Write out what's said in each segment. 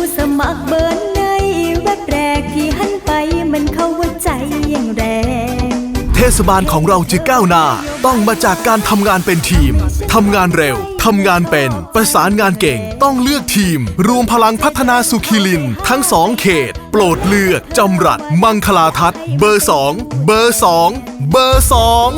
ู้สมัครเบอร์ในแวบแรกที่หันไปมันเข้าหัวใจอย่างแรง เทศบาลของเราจะก้าวหน้า ต้องมาจากการทำงานเป็นทีม ทำงานเร็ว ทำงานเป็น ประสานงานเก่ง ต้องเลือกทีม รวมพลังพัฒนาสุขิลิน ทั้งสองเขต โปรดเลือก จำรัด มังคลาทัศน์เบอร์สอง เบอร์สอง เบอร์สอง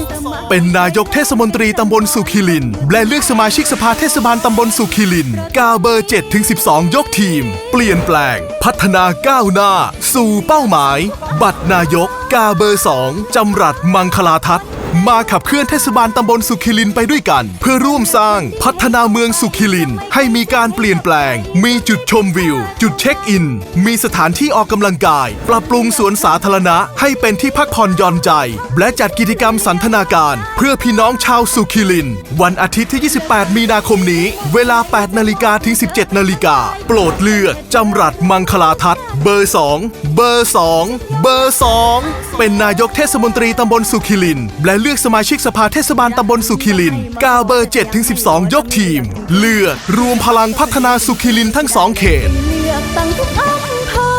เป็นนายกเทศมนตรีตำบลสุขิลิน และเลือกสมาชิกสภาเทศบาลตำบลสุขิลิน กาเบอร์7ถึง12 ยกทีม เปลี่ยนแปลง พัฒนาก้าวหน้า สู่เป้าหมาย บัตรนายก กาเบอร์2จำรัดมังคลาทัศน์ มาขับเคลื่อนเทศบาลตำบลสุขิลินไปด้วยกัน เพื่อร่วมสร้างพัฒนาเมืองสุขิลิน ให้มีการเปลี่ยนแปลง มีจุดชมวิว จุดเช็คอิน มีสถานที่ออกกำลังกาย ปรับปรุงสวนสาธารณะให้เป็นที่พักผ่อนหย่อนใจ และจัดกิจกรรมสันทนาการ เพื่อพี่น้องชาวสุขิลิน วันอาทิตย์ที่ 28 มีนาคมนี้ เวลา 8 นาฬิกาถึง 17 นาฬิกาโปรดเลือกจำรัดมังคลาทัศน์เบอร์ 2 เบอร์ 2 เบอร์ 2 เป็นนายกเทศมนตรีตำบลสุขิลินและเลือกสมาชิกสภาเทศบาลตำบลสุขิลินกาเบอร์7ถึง12 ยกทีม เลือกรวมพลังพัฒนาสุขิลินทั้งสองเขต เลือกตั้งทุกอำเภอ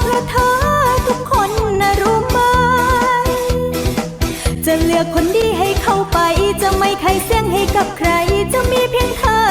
เพื่อเธอทุกคนนะรู้ไหม จะเลือกคนดีให้เข้าไป จะไม่ใครเสี่ยงให้กับใคร จะมีเพียงเธอ